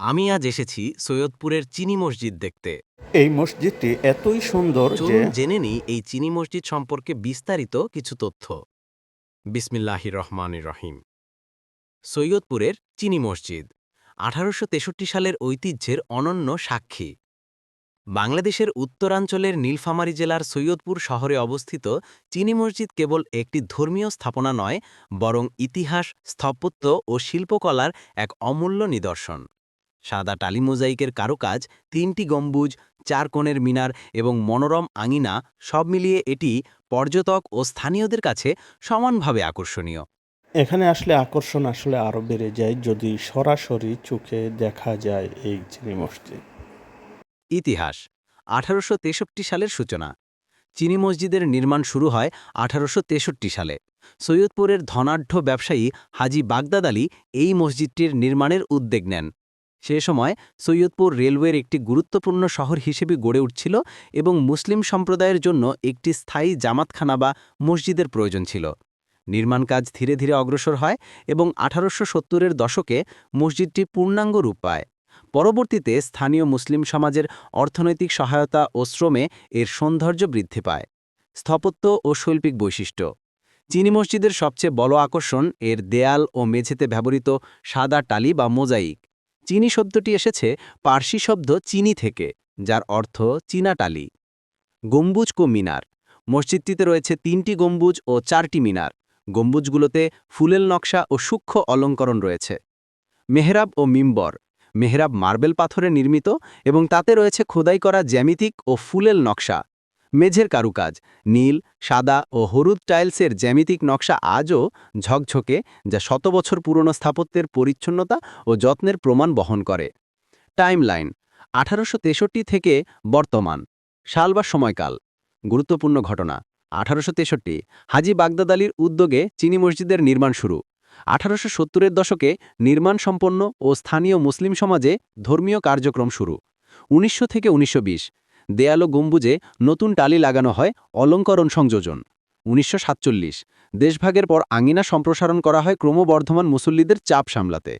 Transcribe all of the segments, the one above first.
আমি আজ এসেছি সৈয়দপুরের চিনি মসজিদ দেখতে। এই মসজিদটি এতই সুন্দর যে জেনে নিই এই চিনি মসজিদ সম্পর্কে বিস্তারিত কিছু তথ্য। বিসমিল্লাহির রহমানির রহিম। সৈয়দপুরের চিনি মসজিদ আঠারোশো তেষট্টি সালের ঐতিহ্যের অনন্য সাক্ষী। বাংলাদেশের উত্তরাঞ্চলের নীলফামারী জেলার সৈয়দপুর শহরে অবস্থিত চিনি মসজিদ কেবল একটি ধর্মীয় স্থাপনা নয় বরং ইতিহাস স্থাপত্য ও শিল্পকলার এক অমূল্য নিদর্শন। সাদা টালি মোজাইকের কারুকাজ তিনটি গম্বুজ চার কোণের মিনার এবং মনোরম আঙিনা সব মিলিয়ে এটি পর্যটক ও স্থানীয়দের কাছে সমানভাবে আকর্ষণীয়। এখানে আসলে আকর্ষণ আসলে আরও বেড়ে যায় যদি সরাসরি চোখে দেখা যায় এই চিনি মসজিদ। ইতিহাস আঠারোশো তেষট্টি সালের সূচনা। চিনি মসজিদের নির্মাণ শুরু হয় আঠারোশো তেষট্টি সালে। সৈয়দপুরের ধনাঢ্য ব্যবসায়ী হাজি বাগদাদ আলী এই মসজিদটির নির্মাণের উদ্যোগ নেন। সে সময় সৈয়দপুর রেলওয়ের একটি গুরুত্বপূর্ণ শহর হিসেবে গড়ে উঠছিল এবং মুসলিম সম্প্রদায়ের জন্য একটি স্থায়ী জামাতখানা বা মসজিদের প্রয়োজন ছিল। নির্মাণ কাজ ধীরে ধীরে অগ্রসর হয় এবং আঠারোশো সত্তরের দশকে মসজিদটি পূর্ণাঙ্গ রূপ পায়। পরবর্তীতে স্থানীয় মুসলিম সমাজের অর্থনৈতিক সহায়তা ও শ্রমে এর সৌন্দর্য বৃদ্ধি পায়। স্থাপত্য ও শৈল্পিক বৈশিষ্ট্য। চিনি মসজিদের সবচেয়ে বড় আকর্ষণ এর দেয়াল ও মেঝেতে ব্যবহৃত সাদা টালি বা মোজাইক। চিনি শব্দটি এসেছে পার্সি শব্দ চিনি থেকে, যার অর্থ চীনা টালি। গম্বুজ কো মিনার। মসজিদটিতে রয়েছে তিনটি গম্বুজ ও চারটি মিনার। গম্বুজগুলোতে ফুলেল নকশা ও সূক্ষ্ম অলঙ্করণ রয়েছে। মেহরাব ও মিম্বর। মেহরাব মার্বেল পাথরে নির্মিত এবং তাতে রয়েছে খোদাই করা জ্যামিতিক ও ফুলেল নকশা। মেঝের কারুকাজ, নীল, সাদা ও হলুদ টাইলসের জ্যামিতিক নকশা আজও ঝকঝকে, যা শত বছর পুরনো স্থাপত্যের পরিচ্ছন্নতা ও যত্নের প্রমাণ বহন করে। টাইমলাইন, আঠারোশো তেষট্টি থেকে বর্তমান, সাল বা সময়কাল। গুরুত্বপূর্ণ ঘটনা, আঠারোশো তেষট্টি, হাজি বাগদাদ আলীর উদ্যোগে চিনি মসজিদের নির্মাণ শুরু। আঠারোশো সত্তরের দশকে নির্মাণ সম্পন্ন ও স্থানীয় মুসলিম সমাজে ধর্মীয় কার্যক্রম শুরু। উনিশশো থেকে উনিশশো বিশ দেয়াল গম্বুজে নতুন টালি লাগানো হয় অলঙ্করণ সংযোজন। উনিশশো সাতচল্লিশ, দেশভাগের পর আঙিনা সম্প্রসারণ করা হয় ক্রমবর্ধমান মুসল্লিদের চাপ সামলাতে।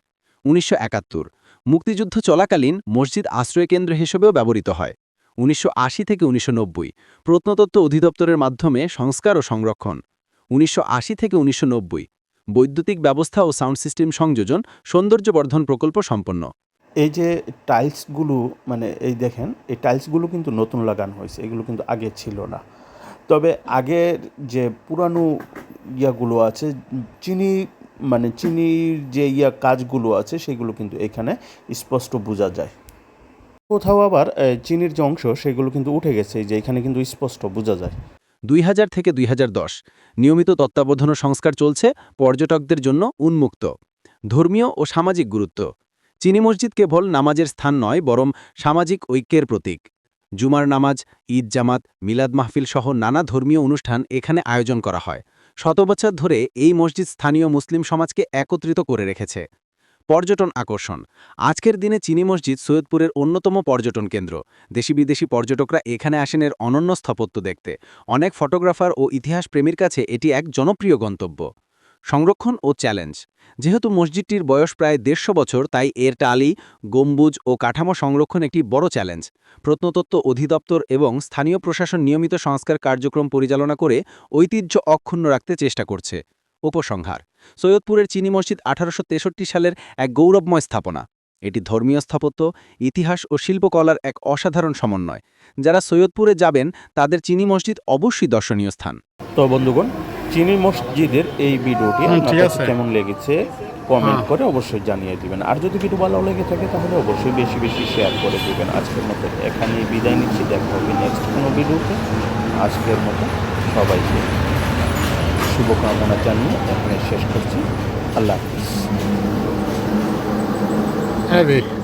উনিশশো একাত্তর, মুক্তিযুদ্ধ চলাকালীন মসজিদ আশ্রয়কেন্দ্র হিসেবেও ব্যবহৃত হয়। উনিশশো আশি থেকে উনিশশো নব্বই, প্রত্নতত্ত্ব অধিদপ্তরের মাধ্যমে সংস্কার ও সংরক্ষণ। উনিশশো আশি থেকে উনিশশো নব্বই, বৈদ্যুতিক ব্যবস্থা ও সাউন্ড সিস্টেম সংযোজন সৌন্দর্যবর্ধন প্রকল্প সম্পন্ন। এই যে টাইলসগুলো মানে এই দেখেন, এই টাইলসগুলো কিন্তু নতুন লাগানো হয়েছে, এগুলো কিন্তু আগে ছিল না। তবে আগের যে পুরানো ইয়াগুলো আছে, চিনি মানে চিনির যে ইয়া কাজগুলো আছে, সেগুলো কিন্তু এখানে স্পষ্ট বোঝা যায়। কোথাও আবার চিনির যে অংশ, সেগুলো কিন্তু উঠে গেছে যে এখানে কিন্তু স্পষ্ট বোঝা যায়। দুই হাজার থেকে দুই হাজার দশ, নিয়মিত তত্ত্বাবধান সংস্কার চলছে, পর্যটকদের জন্য উন্মুক্ত। ধর্মীয় ও সামাজিক গুরুত্ব। চিনি মসজিদ কেবল নামাজের স্থান নয়, বরং সামাজিক ঐক্যের প্রতীক। জুমার নামাজ, ঈদ জামাত, মিলাদ মাহফিল সহ নানা ধর্মীয় অনুষ্ঠান এখানে আয়োজন করা হয়। শত বছর ধরে এই মসজিদ স্থানীয় মুসলিম সমাজকে একত্রিত করে রেখেছে। পর্যটন আকর্ষণ। আজকের দিনে চিনি মসজিদ সৈয়দপুরের অন্যতম পর্যটন কেন্দ্র। দেশি বিদেশি পর্যটকরা এখানে আসেন এর অনন্য স্থাপত্য দেখতে। অনেক ফটোগ্রাফার ও ইতিহাস প্রেমীর কাছে এটি এক জনপ্রিয় গন্তব্য। সংরক্ষণ ও চ্যালেঞ্জ। যেহেতু মসজিদটির বয়স প্রায় দেড়শো বছর, তাই এর টালি, গম্বুজ ও কাঠামো সংরক্ষণ একটি বড় চ্যালেঞ্জ। প্রত্নতত্ত্ব অধিদপ্তর এবং স্থানীয় প্রশাসন নিয়মিত সংস্কার কার্যক্রম পরিচালনা করে ঐতিহ্য অক্ষুণ্ণ রাখতে চেষ্টা করছে। উপসংহার, সৈয়দপুরের চিনি মসজিদ আঠারোশো তেষট্টি সালের এক গৌরবময় স্থাপনা। এটি ধর্মীয় স্থাপত্য, ইতিহাস ও শিল্পকলার এক অসাধারণ সমন্বয়। যারা সৈয়দপুরে যাবেন, তাদের চিনি মসজিদ অবশ্যই দর্শনীয় স্থান। তো বন্ধুগণ চিনি মসজিদের এই ভিডিওটি আপনার কাছে কেমন লেগেছে কমেন্ট হ্যাঁ। করে অবশ্যই জানিয়ে দিবেন। আর যদি ভিডিও ভালো লেগে থাকে তাহলে অবশ্যই বেশি বেশি শেয়ার করে দিবেন। আজকের মতো এখানেই বিদায় নিচ্ছি। দেখা হবে নেক্সট কোনো ভিডিওতে। আজকের মতো সবাইকে শুভকামনা জানিয়ে এখানে শেষ করছি। আল্লাহ হাফিজ। হ্যাঁ